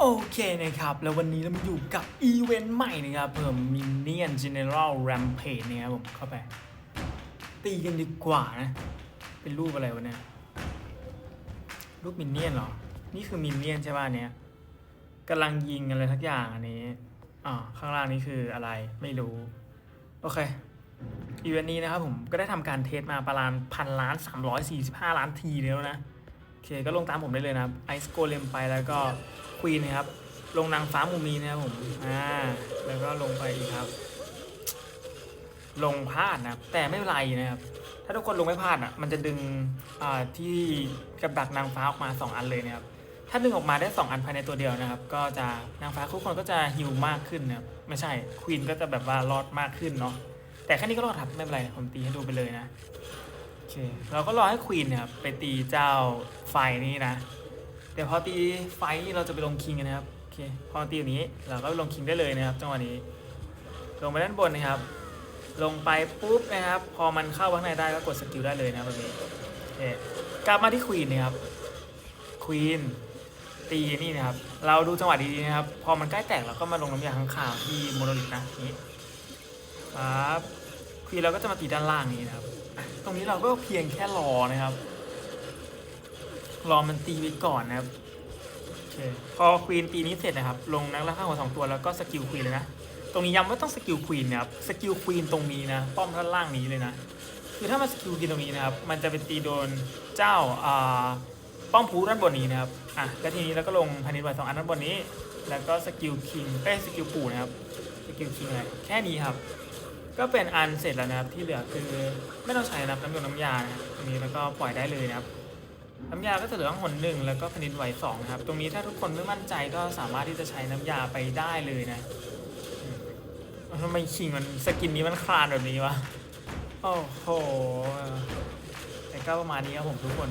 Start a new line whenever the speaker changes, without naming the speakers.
โอเคนะครับ แล้ววันนี้เรามาอยู่กับอีเวนต์ใหม่นะครับเพิ่ม Minion General Rampage เนี่ยครับผมเข้าไป ตีกันดีกว่านะ เป็นรูปอะไรวะเนี่ยรูปมินเนี่ยนเหรอ นี่คือมินเนี่ยนใช่ป่ะเนี้ยกำลังยิงอะไรทักอย่างอันนี้อ่าข้างล่างนี้คืออะไรไม่รู้ โอเคอีเวนต์นี้นะครับผมก็ได้ทำการเทสมาประมาณพันล้านสามร้อยสี่สิบห้าล้านทีแล้วนะ โอเคก็ลงตามผมได้เลยนะไอซ์โกเลมไปแล้วก็ ควีนนะครับ ลงนางฟ้ามุมนี้นะครับผมอ่าแล้วก็ลงไปอีกครับ ลงพลาดนะครับแต่ไม่เป็นไรนะครับ ถ้าทุกคนลงไม่พลาดอะ มันจะดึงอ่าที่กับดักนางฟ้าออกมา 2 อันเลยนะครับถ้าดึงออกมาได้ 2 อันภายในตัวเดียวนะครับ ก็จะนางฟ้าทุกคนก็จะฮิวมากขึ้นนะครับไม่ใช่ควีนก็จะแบบว่ารอดมากขึ้นเนาะแต่แค่นี้ก็รอดครับไม่เป็นไรผมตีให้ดูไปเลยนะโอเคเราก็รอให้ควีนเนี่ยครับไปตีเจ้าไฟนี่นะ ดี๋ยวพอตีไฟนี่เราจะไปลงคิงกันนะครับโอเคพอตีอย่างนี้เราก็ลงคิงได้เลยนะครับจังหวะนี้ ลงไปด้านบนนะครับ ลงไปปุ๊บนะครับ พอมันเข้าข้างในได้ก็กดสกิลได้เลยนะครับแบบนี้โอเคกลับมาที่ควีนนะครับควีนตีนี่นะครับ เราดูจังหวะดีๆนะครับ พอมันใกล้แตกเราก็มาลงน้ำยาข้างข่าวที่โมโนลิทนะนี้ครับควีนเราก็จะมาตีด้านล่างนี้นะครับ ตรงนี้เราก็เพียงแค่รอนะครับ รอมันตีไปก่อนนะครับโอเคพอควีนตีนี้เสร็จนะครับ ลงนักล่าข้างหัวสองตัวแล้วก็สกิลควีนเลยนะ ตรงนี้ย้ำว่าต้องสกิลควีนนะครับ สกิลควีนตรงนี้นะ ป้อมด้านล่างนี้เลยนะ คือถ้ามาสกิลควีนตรงนี้นะครับ มันจะเป็นตีโดนเจ้าอ่าป้อมพูด้านบนนี้นะครับ อะ แล้วทีนี้เราก็ลงพันนิดไวสองอันด้านบนนี้ แล้วก็สกิลคิงเอ้สกิลปู่นะครับ สกิลคิงอะไร แค่นี้ครับ ก็เป็นอันเสร็จแล้วนะครับ ที่เหลือคือไม่ต้องใช้นะครับน้ำยงน้ำยานะตรงนี้แล้วก็ปล่อยได้เลยนะครับ น้ำยาก็จะเหลือหนหนึ่งแล้วก็พนินไหวสองนะครับ ตรงนี้ถ้าทุกคนไม่มั่นใจก็สามารถที่จะใช้น้ำยาไปได้เลยนะมทำไมคิงมันสกินนี้มันคลานแบบนี้วะ โอ้โห แต่ก็ประมาณนี้ครับผมทุกคน